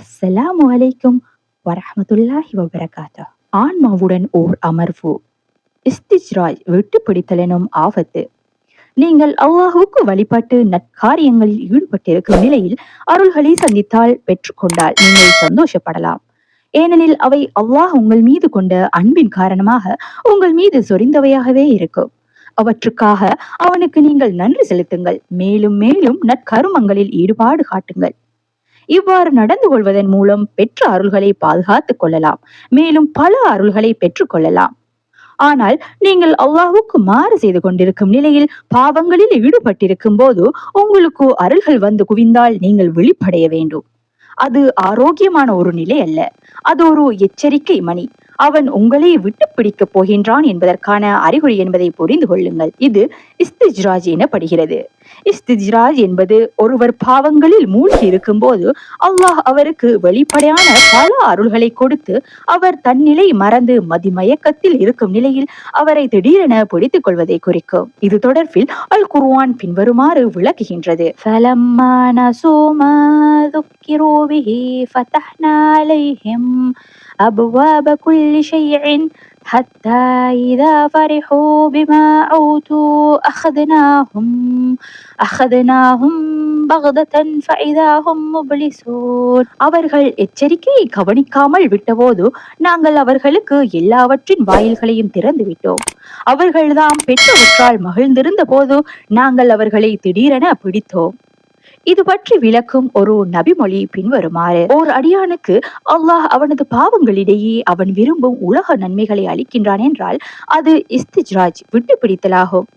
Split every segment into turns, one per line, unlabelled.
அஸ்ஸலாமு அலைக்கும் வரஹ்மத்துல்லாஹி வபரகாத்தா ஆன்மாவுடன் ஓர் அமர்வு இஸ்திஜ்ராஜ் விட்டு பிடித்தல் ஆபத்து நீங்கள் அல்லாஹுவுக்கு வழிபட்டு நற்காரியங்களில் ஈடுபட்டிருக்கும் நிலையில் அருள்களை சந்தித்தால் பெற்றுக்கொண்டால் நீங்கள் சந்தோஷப்படலாம் ஏனெனில் அவை அல்லாஹ் உங்கள் மீது கொண்ட அன்பின் காரணமாக உங்கள் மீது சொரிந்தவையாகவே இருக்கும் அவற்றுக்காக அவனுக்கு நீங்கள் நன்றி செலுத்துங்கள் மேலும் மேலும் நற்கருமங்களில் ஈடுபாடு காட்டுங்கள் இவ்வாறு நடந்து கொள்வதன் மூலம் பெற்ற அருள்களை பாதுகாத்துக் கொள்ளலாம். மேலும் பல அருள்களை பெற்றுக் கொள்ளலாம். ஆனால் நீங்கள் அல்லாஹுக்கு மாறு செய்து கொண்டிருக்கும் நிலையில் பாவங்களில் ஈடுபட்டிருக்கும் போது உங்களுக்கு அருள்கள் வந்து குவிந்தால் நீங்கள் விழிப்படைய வேண்டும். அது ஆரோக்கியமான ஒரு நிலை அல்ல. அது ஒரு எச்சரிக்கை மணி. அவன் உங்களை விட்டு பிடிக்கப் போகின்றான் என்பதற்கான அறிகுறி என்பதை புரிந்து கொள்ளுங்கள் இது இஸ்திஜ்ராஜ் எனப்படுகிறது இஸ்திஜ்ராஜ் என்பது ஒருவர் பாவங்களில் மூழ்கி இருக்கும்போது அல்லாஹ் அவருக்கு வெளிப்படையான பல அருள்களை கொடுத்து அவர் தன்னிலை மறந்து மதிமயக்கத்தில் இருக்கும் நிலையில் அவரை திடீரென பிடித்துக் கொள்வதை குறிக்கும் இது தொடர்பில் அல் குர்ஆன் பின்வருமாறு விளக்குகின்றது فَلَمَّا نَسُوا مَا ذُكِّرُوا بِهِ فَتَحْنَا عَلَيْهِمْ أَبْوَابَ كُلِّ شَيْءٍ حتى إذا فرحوا بما أوتوا أخذناهم أخذناهم بغدة فإذا هم مبلسون அவர்கள் எச்சரிக்கையை கவனிக்காமல் விட்டபோது நாங்கள் அவர்களுக்கு எல்லாவற்றின் வாயில்களையும் திறந்து விட்டோம் அவர்கள்தாம் பெற்றவற்றால் மகிழ்ந்திருந்த போது நாங்கள் அவர்களை திடீரென பிடித்தோம் இது பற்றி விளக்கும் ஒரு நபிமொழி பின்வருமாறு. ஓர் அடியானுக்கு அல்லாஹ் அவனது பாவங்களிடையே அவன் விரும்பும் உலக நன்மைகளை அளிக்கின்றான் என்றால் அது இஸ்திஜ்ராஜ் விட்டு பிடித்தலாகும்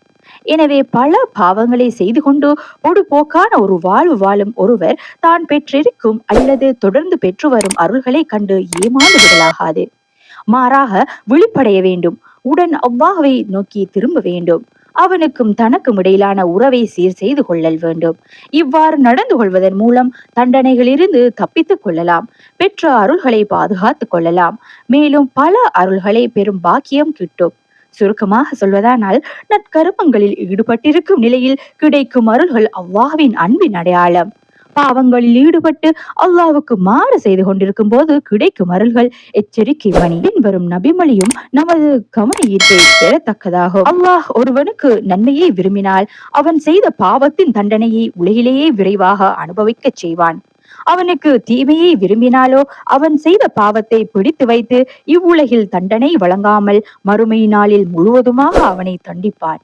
எனவே பல பாவங்களை செய்து கொண்டு பொடுபோக்கான ஒரு வாழ்வு வாழும் ஒருவர் தான் பெற்றிருக்கும் அல்லது தொடர்ந்து பெற்று வரும் அருள்களை கண்டு ஏமாந்து விடலாகாது மாறாக விழிப்படைய வேண்டும். உடன் அவ்வாகவே நோக்கி திரும்ப வேண்டும். அவனுக்கும் தனக்கும் இடையிலான உறவை சீர் செய்து கொள்ளல் வேண்டும். இவ்வாறு நடந்து கொள்வதன் மூலம் தண்டனைகளிலிருந்து தப்பித்துக் கொள்ளலாம். பெற்ற அருள்களை பாதுகாத்துக் கொள்ளலாம். மேலும் பல அருள்களை பெறும் பாக்கியம் கிட்டும். சுருக்கமாக சொல்வதானால் நற்கருமங்களில் ஈடுபட்டிருக்கும் நிலையில் கிடைக்கும் அருள்கள் அவ்வாவின் அன்பின் அடையாளம். பாவங்களில் ஈடுபட்டு அல்லாவுக்கு மாறு செய்து கொண்டிருக்கும் போது கிடைக்கும் அருள்கள் எச்சரிக்கை மணி வரும் நபிமொழியும் நமது கவன ஈர்ப்பை பெறத்தக்கதாகும். அல்லாஹ் ஒருவனுக்கு நன்மையை விரும்பினால் அவன் செய்த பாவத்தின் தண்டனையை உலகிலேயே விரைவாக அனுபவிக்கச் செய்வான். அவனுக்கு தீமையை விரும்பினாலோ அவன் செய்த பாவத்தை பிடித்து வைத்து இவ்வுலகில் தண்டனை வழங்காமல் மறுமை நாளில் முழுவதுமாக அவனை தண்டிப்பான்.